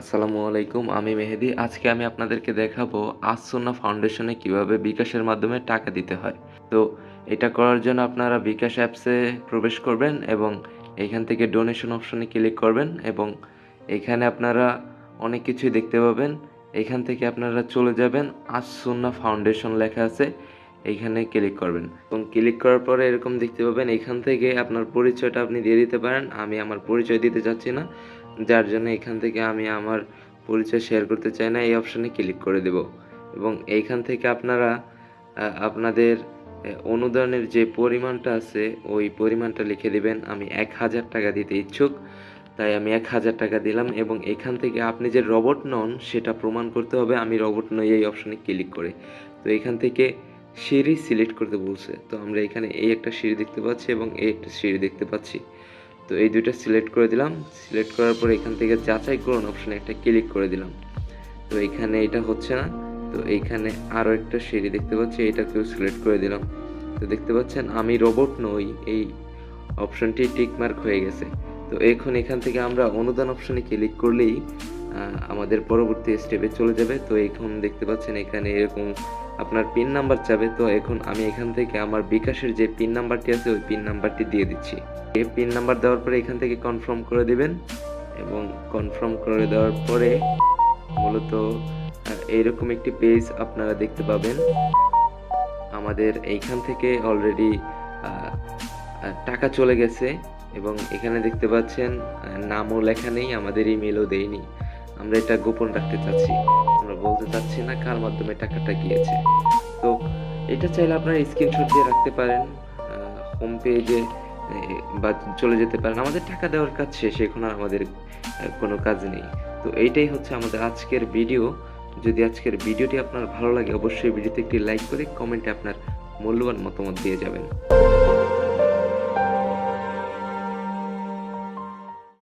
আসসালামু আলাইকুম, আমি মেহেদি। আজকে আমি আপনাদেরকে দেখাবো আসুন্না ফাউন্ডেশনে কীভাবে বিকাশের মাধ্যমে টাকা দিতে হয়। তো এটা করার জন্য আপনারা বিকাশ অ্যাপসে প্রবেশ করবেন এবং এখান থেকে ডোনেশন অপশনে ক্লিক করবেন এবং এখানে আপনারা অনেক কিছুই দেখতে পাবেন। এখান থেকে আপনারা চলে যাবেন আসুন্না ফাউন্ডেশন লেখা আছে এইখানে ক্লিক করবেন। এবং ক্লিক করার পরে এরকম দেখতে পাবেন, এখান থেকে আপনার পরিচয়টা আপনি দিয়ে দিতে পারেন। আমি আমার পরিচয় দিতে চাচ্ছি না। যার জন্য এখান থেকে আমি আমার পরিচয় শেয়ার করতে চাই না, এই অপশানে ক্লিক করে দেব। এবং এইখান থেকে আপনারা আপনাদের অনুদানের যে পরিমাণটা আছে, ওই পরিমাণটা লিখে দিবেন, আমি এক হাজার টাকা দিতে ইচ্ছুক। তাই আমি এক হাজার টাকা দিলাম এবং এখান থেকে আপনি যে রবট নন, সেটা প্রমাণ করতে হবে, আমি রবট নই, এই অপশানে ক্লিক করে। তো এখান থেকে সিঁড়ি সিলেক্ট করতে বলছে। তো আমরা এখানে এই একটা সিঁড়ি দেখতে পাচ্ছি এবং এই একটা সিঁড়ি দেখতে পাচ্ছি। তো এই দুইটা সিলেক্ট করে দিলাম। সিলেক্ট করার পর এখান থেকে যাচাই করুন অপশানে একটা ক্লিক করে দিলাম। তো এখানে এটা হচ্ছে না। তো এইখানে আরও একটা সিঁড়ি দেখতে পাচ্ছি, এটাকেও সিলেক্ট করে দিলাম। তো দেখতে পাচ্ছেন, আমি রোবট নই, এই অপশনটি টিক মার্ক হয়ে গেছে। তো এখন এখান থেকে আমরা অনুদান অপশনে ক্লিক করলেই আমাদের পরবর্তী স্টেপে চলে যাবে। তো এখন দেখতে পাচ্ছেন, এখানে এরকম আপনার পিন নাম্বার চাবে, তো এখন আমি এখান থেকে আমার বিকাশের যে পিন নাম্বারটি আছে, ওই পিন নাম্বারটি দিয়ে দিচ্ছি। এই পিন নাম্বার দেওয়ার পরে এখান থেকে কনফার্ম করে দিবেন এবং কনফার্ম করে দেওয়ার পরে মূলত এইরকম একটি পেজ আপনারা দেখতে পাবেন। আমাদের এইখান থেকে অলরেডি টাকা চলে গেছে এবং এখানে দেখতে পাচ্ছেন নামও লেখা নেই, আমাদের ইমেলও দেয়নি। আমরা এটা গোপন রাখতে চাচ্ছি। আমরা বলতে চাচ্ছি না কার মাধ্যমে টাকাটা গিয়েছে। তো এটা চাইলে আপনারা স্ক্রিনশট দিয়ে রাখতে পারেন হোম পেজে বা চলে যেতে পারেন। আমাদের টাকা দেওয়ার কাজ শেষ, এখন আর আমাদের কোনো কাজ নেই। তো এইটাই হচ্ছে আমাদের আজকের ভিডিও যদি আজকের ভিডিওটি আপনার ভালো লাগে, অবশ্যই ভিডিওতে একটি লাইক করে কমেন্টে আপনার মূল্যবান মতামত দিয়ে যাবেন।